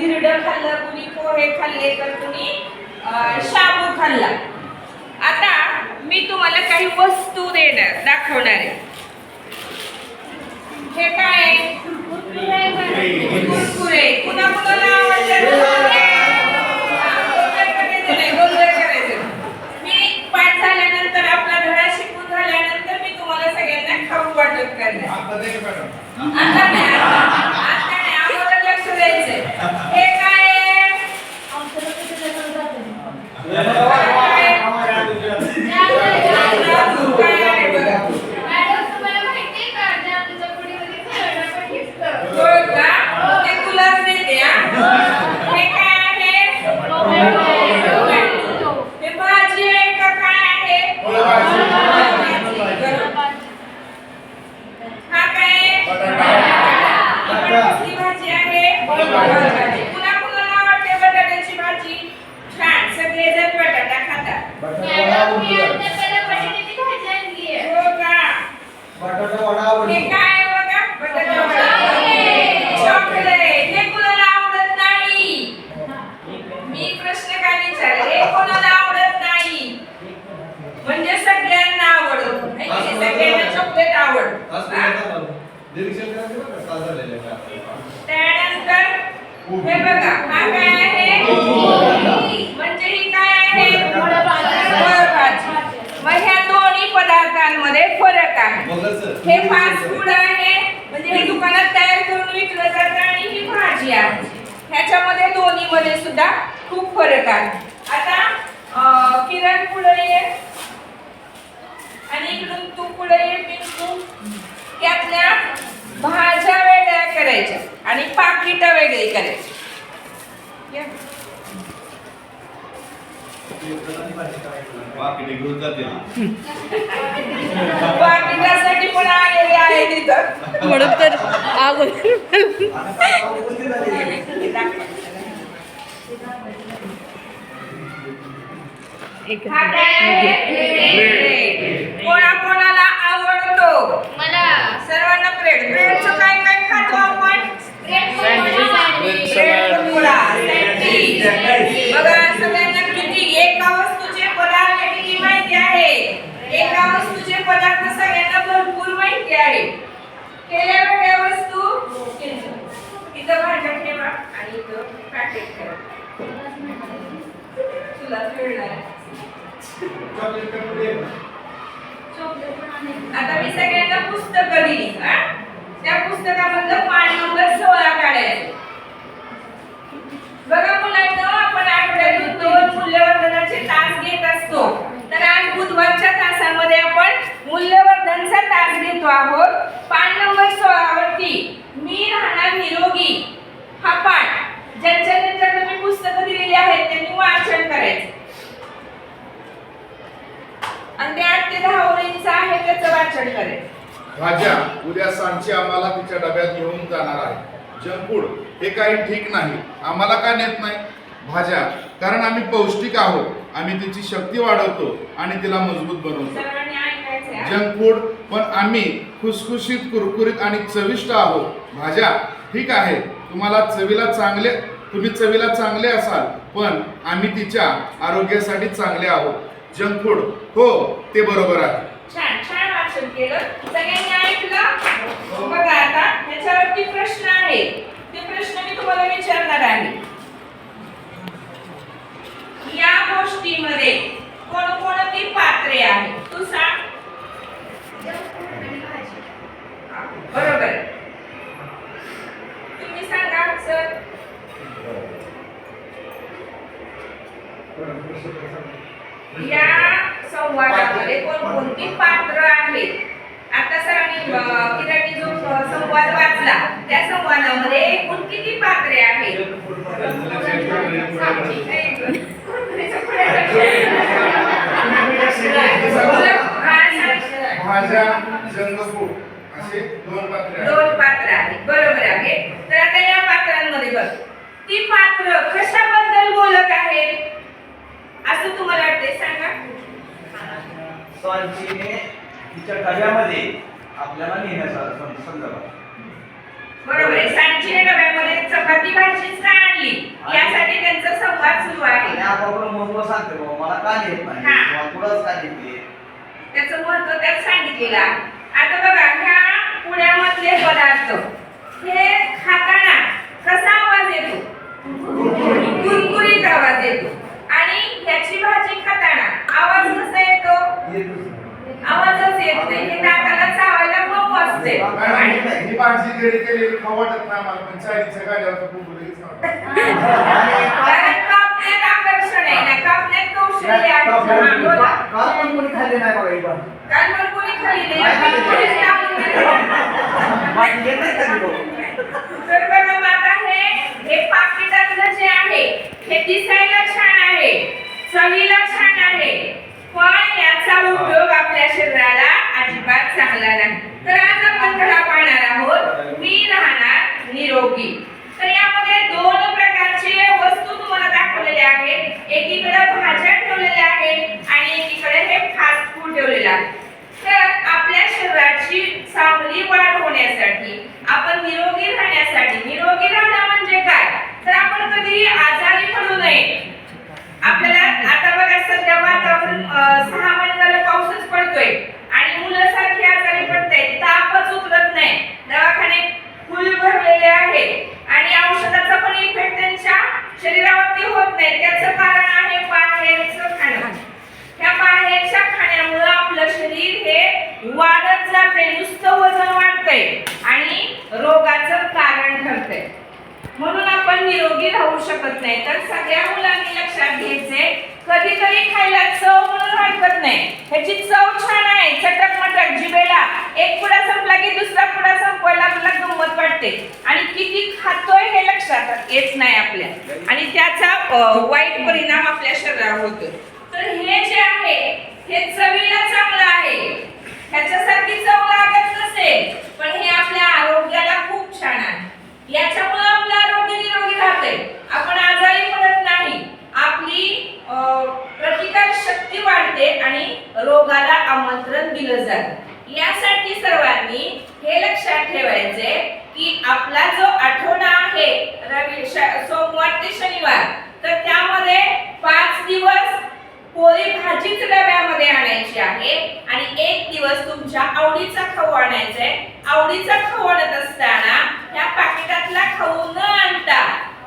धिरडं खाल्लं कुणी पोहे खाल्ले तर कुणी शाबू खाल्ला. आता मी तुम्हाला काही वस्तू देणार दाखवणार आहे. हे काय? कुरकुरे कुणा कुणाला. मी पाठ झाल्यानंतर आपला धडा शिकून झाल्यानंतर मी तुम्हाला सगळ्यांना खाऊ वाटप करणार. आता नाही आता आता नाही अगोदर लक्ष द्यायचंय हे काय आहे? राजू काय आहे बघा. होय का? ते तुलाच देते हा. हे काय आहे? हे भाजी आहे का काय आहे? बरोबर. हा काय आहे? बटाट्याची भाजी आहे बटाट्याची. कुणा कुणाला आवडते बटाट्याची भाजी छान सगळेजण बटाटा खातात हो का हे काय आहे बघा बटाटा वडा. चॉकलेट हे कुणाला आवडत नाही मी प्रश्न काय विचारले हे कोणाला आवडत नाही म्हणजे सगळ्यांना आवडत नाही सगळ्यांना चॉकलेट आवडत त्यानंतर हे बघा हा काय आहे म्हणजे ही काय आहे फळभाजी मग ह्या दोन्ही पदार्थांमध्ये फरक आहे. हे फास्ट फूड आहे. म्हणजे हे दुकानात तयार करून विकलं जातं आणि ही भाजी आहे. ह्याच्यामध्ये दोन्ही मध्ये सुद्धा खूप फरक आहे. आता किरण पुढे ये. आणि इकडून तू पुढे ये त्यातल्या भाज्या वेगळ्या करायच्या आणि पाकिट वेगळी करायची. या. पाकिटासाठी पण आलेले आहे तिथं म्हणून तर अगोदर? ब्रेड. कोणा कोणाला आवडतो सर्वांना ब्रेड ब्रेडचं काय काय खातो आपण ब्रेड पकोडा, सँडविच. बघा सगळ्यांना किती एका वस्तूचे पदार्थ किती माहिती आहे एका वस्तूचे पदार्थ सगळ्यांना भरपूर माहिती आहे केल्या वेगळ्या वस्तू इथं भाज्या ठेवा आणि इथं पॅकेट करा तुला मिळणार आहे. आता मी सगळ्यांना पुस्तक दिली हा? त्या पुस्तकामधलं पान नंबर सोळा काढायचं बघा मुलांना आपण आठवड्यातून दोन मूल्यवर्धनाचे तास घेत असतो तर आज बुधवारच्या तासामध्ये आपण मूल्यवर्धनचा तास घेतो आहोत पान नंबर सोळावरती मी राहणार निरोगी हा पाठ ज्यांच्या ज्यांच्याकडे मी पुस्तकं दिलेली आहेत त्यांनी वाचन करायचं आणि ते आठ ते दहा ओळींचं आहे त्याचं वाचन करायचं भाज्या सांची आम्हाला तिच्या डब्यात घेऊन जाणार आहे. जंक फूड हे काही ठीक नाही. आम्हाला का नेत नाही? भाज्या. कारण आम्ही पौष्टिक आहोत. आम्ही तिची शक्ती वाढवतो आणि तिला मजबूत बनवतो. जंक फूड पण आम्ही खुसखुशीत कुरकुरीत आणि चविष्ट आहोत. भाज्या ठीक आहे. तुम्हाला चवीला चांगले तुम्ही चवीला चांगले असाल पण आम्ही तिच्या आरोग्यासाठी चांगले आहोत. जंक फूड हो ते बरोबर आहे. छान छान वाचन केलं. सगळ्यांनी ऐकलं? बघा आता त्याच्यावरती प्रश्न आहे. ते प्रश्न मी तुम्हाला विचारणार आहे या गोष्टीमध्ये कोणकोणती पात्रे आहेत तू सांग हा, बरोबर आहे. तुम्ही सांगा सर या संवादामध्ये कोणकोणती पात्र आहेत किरणनी जो संवाद वाचला त्या संवादामध्ये एकूण किती पात्रे आहेत? दोन पात्रे आहेत. दोन पात्र आहेत. बरोबर आहे. तर आता या पात्रांमध्ये बघ. ती पात्र कशाबद्दल बोलत आहेत? असं तुम्हाला वाटते सांगा. सांचीने तिच्या डब्यामध्ये आपल्याला नेण्याचा संदर्भ बरोबर आहे. सातशे डब्यामध्ये चपाती भाजीच काय आणली? यासाठी त्यांचा संवाद सुरू आहे. आणि महत्त्व सांगते बाबा मला का देत नाही? हा. किंवा देते त्याचं महत्त्व त्यात सांगितलेलं आहे. आता बघा ह्या पुण्यामधले पदार्थ हे ही केलेली खाऊ वाटत नाही मला पण चाळीच्या गाड्यावर खूप लगेच आकर्षण आहे काल पण कोणी खाल्ले नाही बघा ही भाजी. नाही हे जे आहे दिसायला छान आहे चवीला छान आहे. पण याचा उपयोग आपल्या शरीराला अजिबात चांगला नाही. तर आज आपण धडा पाहणार आहोत. मी राहणार निरोगी. तर यामध्ये दोन प्रकारचे वस्तू तुम्हाला दाखवलेल्या आहेत. एकीकडे भाज्या ठेवलेल्या आहेत आणि एकीकडे हे फास्ट फूड ठेवलेलं आहे. तर आपल्या शरीराची चांगली वाढ होण्यासाठी आपण निरोगी राहण्यासाठी निरोगी राहणं म्हणजे काय? तर आपण कधी आजारी पडू नये. आपल्याला आता बघा सध्या वातावरण सहा महिने झालं पाऊसच पडतोय. आणि मुलं सारखी आजारी पडतायत तापच उतरत नाही दवाखाने फुल भरलेले आहेत आणि औषधाचा पण इफेक्ट त्यांच्या शरीरावरती होत नाही त्याचं कारण आहे बाहेरचं खाणं ह्या बाहेरच्या खाण्यामुळं आपलं शरीर हे वाढत जाते नुसतं वजन वाढतंय आणि रोगाचं कारण ठरतंय म्हणून आपण निरोगी राहू शकत नाही तर सगळ्या मुलांनी लक्षात घ्यायचे कधीतरी खायला चव म्हणून नाही. ह्याची चव छान आहे चटक मटक जिभेला. एक पुडा संपला की दुसरा पुडा संपवायला आपल्याला गंमत वाटते. आणि किती खातोय हे लक्षात येत नाही आपल्या. आणि त्याचा वाईट परिणाम आपल्या शरीरावर होतो तर हे जे आहे हे चवीला चांगलं आहे. ह्याच्यासारखी चव लागत नसेल पण हे आपल्या आरोग्याला खूप छान आहे. याच्या आपलं आरोग्य निरोगी राहते आपण आजारी पडत नाही आपली अं, प्रतिकार शक्ती वाढते आणि रोगाला आमंत्रण दिलं जातं यासाठी सर्वांनी हे लक्षात ठेवायचे की आपला जो आठवडा आहे रवि सोमवार ते शनिवार तर त्यामध्ये पाच दिवस पोळी भाजीच डब्यामध्ये आणायची आहे आणि एक दिवस तुमच्या आवडीचा खाऊ आणायचा आहे आवडीचा खाऊ आणत असताना त्या पाकिटातला खाऊ न आणता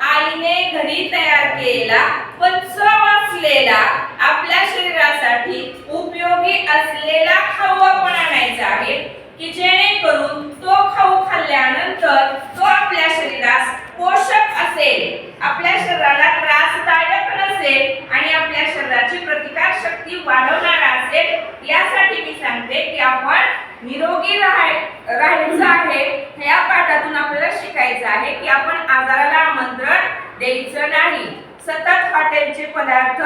आईने घरी तयार केलेला पण चव असलेला आपल्या शरीरासाठी उपयोगी असलेला खाऊ आपण आणायचा आहे की जेणेकरून तो खाऊ खाल्ल्यानंतर तो आपल्या शरीरास पोषक असेल. आपल्या शरीराला त्रासदायक नसेल आणि आपल्या शरीराची प्रतिकार शक्ती वाढवणारा असेल यासाठी मी सांगते की आपण निरोगी राहाय राहायचं आहे. या पाठातून आपल्याला शिकायचं आहे की आपण आजाराला आमंत्रण द्यायचं नाही. सतत हॉटेलचे पदार्थ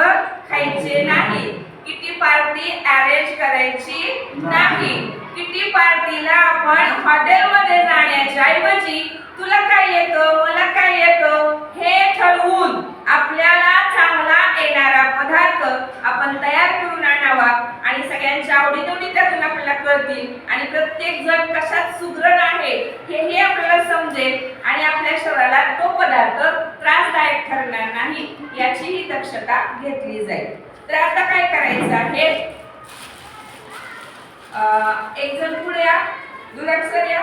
खायचे नाही. किटी पार्टी अरेंज करायची नाही. किटी पार्टीला आपण हॉटेलमध्ये जाण्याच्या ऐवजी तुला काय येतं मला काय येतं हे ठरवून आपल्याला चांगला येणारा पदार्थ आपण तयार करून आणावा. आणि सगळ्यांच्या आवडीनिवडी त्यातून आपल्याला कळतील. आणि प्रत्येक जण कशात सुदृढ आहे हेही आपल्याला समजेल. आणि आपल्या शरीराला तो पदार्थ त्रासदायक ठरणार नाही याचीही दक्षता घेतली जाईल. तर आता काय करायचं आहे? एक जण पुढे या. दुराक्षर या.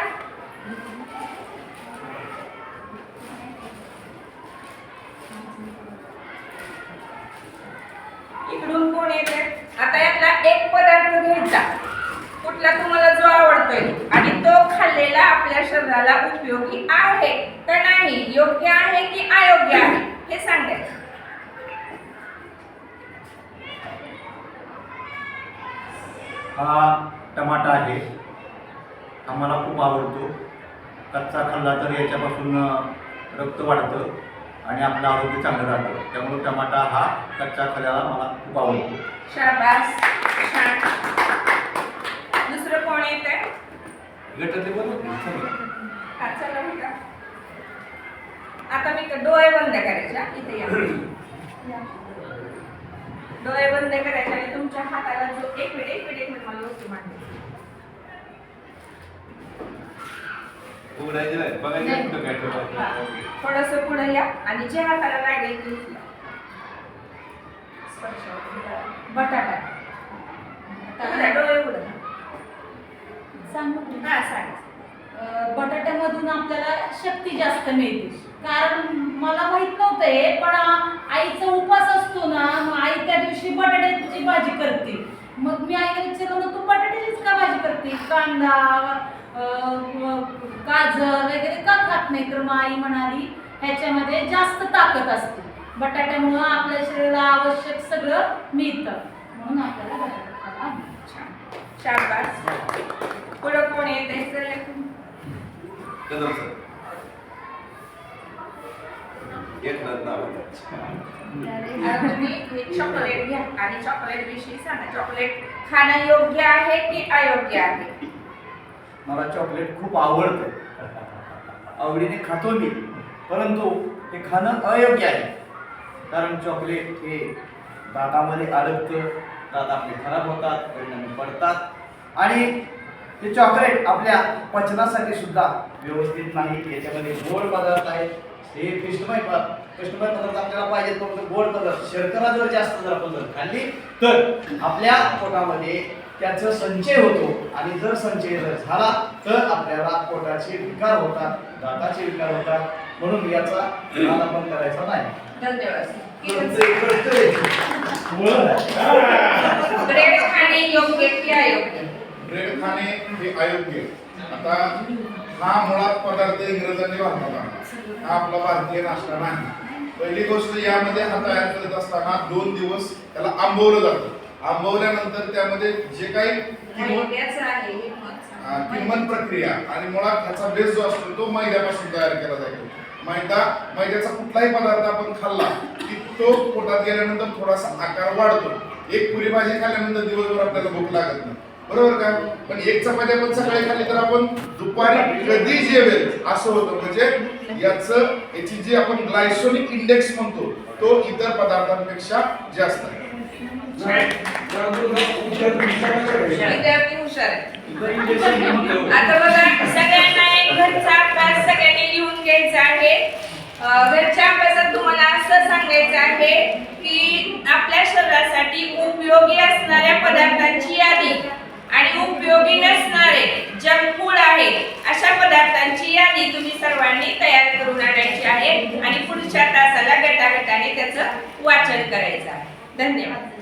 इकडून कोण येते आता यातला एक पदार्थ घ्यायचा. कुठला तुम्हाला जो आवडतोय. आणि तो खाल्लेला आपल्या शरीराला उपयोगी आहे का नाही योग्य आहे की अयोग्य आहे हे सांगायचं हा टमाटा आहे. हा मला खूप आवडतो. कच्चा खाल्ला तर याच्यापासून रक्त वाढतं. आणि आपलं आरोग्य चांगलं राहतं. त्यामुळे टमाटा हा कच्चा खाल्ल्याला मला खूप आवडतो. शाबास. छान. दुसरं कोण येत आहे गटातले बरोबर चला. आता मी क- डोळे बंद करायचे हा. इथे या. या. डोळे बंद करायचे आणि तुमच्या हाताला जो एक मिनिट एक मिनिट एक मिनिट मला वस्तू मांडायची उघडायचे नाही. बघायचं कुठं काय ठेवायचं थोडस पुढे या आणि जे हाताला लागेल ते उचला बटाटा. डोळे उघड. सांगू हा सांग. अं, बटाट्यामधून आपल्याला शक्ती जास्त मिळते. कारण मला माहीत नव्हतं हे पण आ- आईचा उपास असतो ना मग आई त्या दिवशी बटाट्याची भाजी करते. मग मी आईला विचारलं "मग तू बटाट्याचीच का भाजी करते? कांदा गाजर वगैरे का खात नाही? तर मग आई म्हणाली ह्याच्यामध्ये जास्त ताकद असते. बटाट्यामुळं आपल्या शरीराला आवश्यक सगळं मिळतं. म्हणून आपल्याला बटाटा शाबास. पुढं कोण येत चॉकलेट घ्या. आणि चॉकलेट विषयी सांगा. चॉकलेट खाणं योग्य आहे की अयोग्य आहे? मला चॉकलेट खूप आवडतं. आवडीने खातो मी परंतु हे खाणं अयोग्य आहे. कारण चॉकलेट हे दातामध्ये अडकतं दात आपले खराब होतात परिणामी पडतात. आणि ते चॉकलेट आपल्या पचनासाठी सुद्धा व्यवस्थित नाही याच्यामध्ये गोड पदार्थ आहेत. हे पिष्टमय पिष्टमय पदार्थ आपल्याला पाहिजेत परंतु गोड पदार्थ. शर्करा जर जास्त जर आपण जर खाल्ली तर आपल्या पोटामध्ये त्याचं संचय होतो. आणि जर संचय जर झाला तर आपल्याला पोटाचे विकार होतात दाताचे विकार होतात. म्हणून याचा आपण करायचा नाही. ब्रेड खाणे योग्य की अयोग्य? ब्रेड खाणे हे अयोग्य. आहे. आता हा मुळात पदार्थ इंग्रजांनी आणला हा आपला भारतीय नाश्ता नाही. पहिली गोष्ट यामध्ये हा तयार करत असताना दोन दिवस त्याला आंबवलं जातं. आंबवल्यानंतर त्यामध्ये जे काही किंमत प्रक्रिया आणि मुळात ह्याचा बेस जो असतो तो मैद्यापासून तयार केला जातो. मैदा मैद्याचा कुठलाही पदार्थ आपण खाल्ला की तो पोटात गेल्यानंतर थोडासा आकार वाढतो. एक पुरी भाजी खाल्ल्यानंतर दिवसभर आपल्याला भूक लागत नाही. बरोबर का? पण एक चपाती आपण सकाळी खाल्ली तर आपण दुपारी कधी जेवेल असं होतं. म्हणजे याचं याची जी आपण ग्लायसोनिक इंडेक्स म्हणतो तो इतर पदार्थांपेक्षा जास्त आहे. विद्यार्थी हुशार आता बघा सगळ्यांना एक घरचा अभ्यास सगळ्यांनी लिहून घ्यायचा आहे. घरच्या अभ्यासात तुम्हाला असं सांगायचं आहे की आपल्या शरीरासाठी उपयोगी असणाऱ्या पदार्थांची यादी आणि उपयोगी नसणारे जंक फूड आहे अशा पदार्थांची यादी तुम्ही सर्वांनी तयार करून आणायची आहे आणि पुढच्या तासाला गटागटाने त्याचं वाचन करायचं आहे. धन्यवाद.